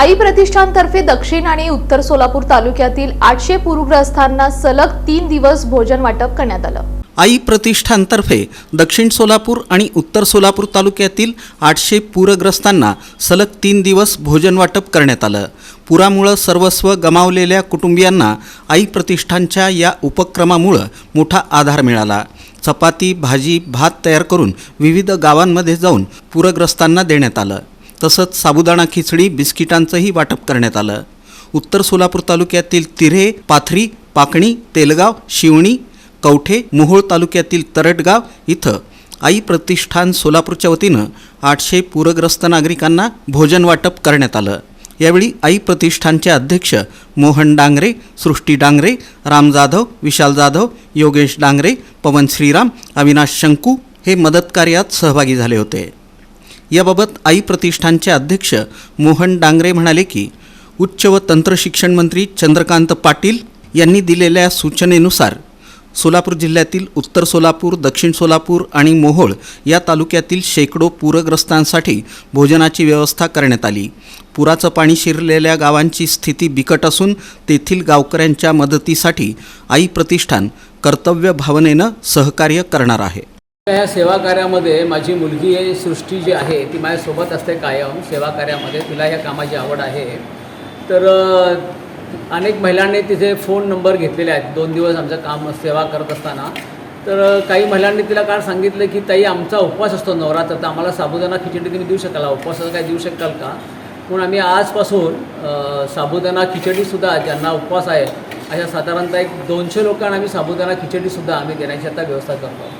आई प्रतिष्ठानतर्फे दक्षिण आणि उत्तर सोलापूर तालुक्यातील आठशे पूरग्रस्तांना सलग तीन दिवस भोजन वाटप करण्यात आलं. आई प्रतिष्ठानतर्फे दक्षिण सोलापूर आणि उत्तर सोलापूर तालुक्यातील आठशे पूरग्रस्तांना सलग तीन दिवस भोजन वाटप करण्यात आलं. पुरामुळं सर्वस्व गमावलेल्या कुटुंबियांना आई प्रतिष्ठानच्या या उपक्रमामुळं मोठा आधार मिळाला. चपाती भाजी भात तयार करून विविध गावांमध्ये जाऊन पूरग्रस्तांना देण्यात आलं. तसंच साबुदाणा खिचडी बिस्किटांचंही वाटप करण्यात आलं. उत्तर सोलापूर तालुक्यातील तिरे पाथरी पाकणी तेलगाव शिवणी कवठे मोहोळ तालुक्यातील तरटगाव इथं आई प्रतिष्ठान सोलापूरच्या वतीनं आठशे पूरग्रस्त नागरिकांना भोजन वाटप करण्यात आलं. यावेळी आई प्रतिष्ठानचे अध्यक्ष मोहन डांगरे सृष्टी डांगरे राम जाधव विशाल जाधव योगेश डांगरे पवन श्रीराम अविनाश शंकू हे मदत कार्यात सहभागी झाले होते. याबाबत आई प्रतिष्ठानचे अध्यक्ष मोहन डांगरे म्हणाले की उच्च व तंत्रशिक्षण मंत्री चंद्रकांत पाटील यांनी दिलेल्या सूचनेनुसार सोलापूर जिल्ह्यातील उत्तर सोलापूर दक्षिण सोलापूर आणि मोहोळ या तालुक्यातील शेकडो पूरग्रस्तांसाठी भोजनाची व्यवस्था करण्यात आली. पुराचं पाणी शिरलेल्या गावांची स्थिती बिकट असून तेथील गावकऱ्यांच्या मदतीसाठी आई प्रतिष्ठान कर्तव्य भावनेनं सहकार्य करणार आहे. या सेवा कार्यामध्ये माझी मुलगी आहे सृष्टी जी आहे ती माझ्यासोबत असते कायम सेवा कार्यामध्ये. तिला या कामाची आवड आहे. तर अनेक महिलांनी तिचे फोन नंबर घेतलेले आहेत. दोन दिवस आमचं काम सेवा करत असताना. तर काही महिलांनी तिला काल सांगितलं की ताई आमचा उपवास असतो नवरात्र तर आम्हाला साबुदाणा खिचडी तुम्ही देऊ शकाल? उपवासाचं काय देऊ शकाल का? पण आम्ही आजपासून साबुदाणा खिचडीसुद्धा ज्यांना उपवास आहे अशा साधारणतः एक दोनशे लोकांना आम्ही साबुदाणा खिचडीसुद्धा आम्ही देण्याची आता व्यवस्था करतो.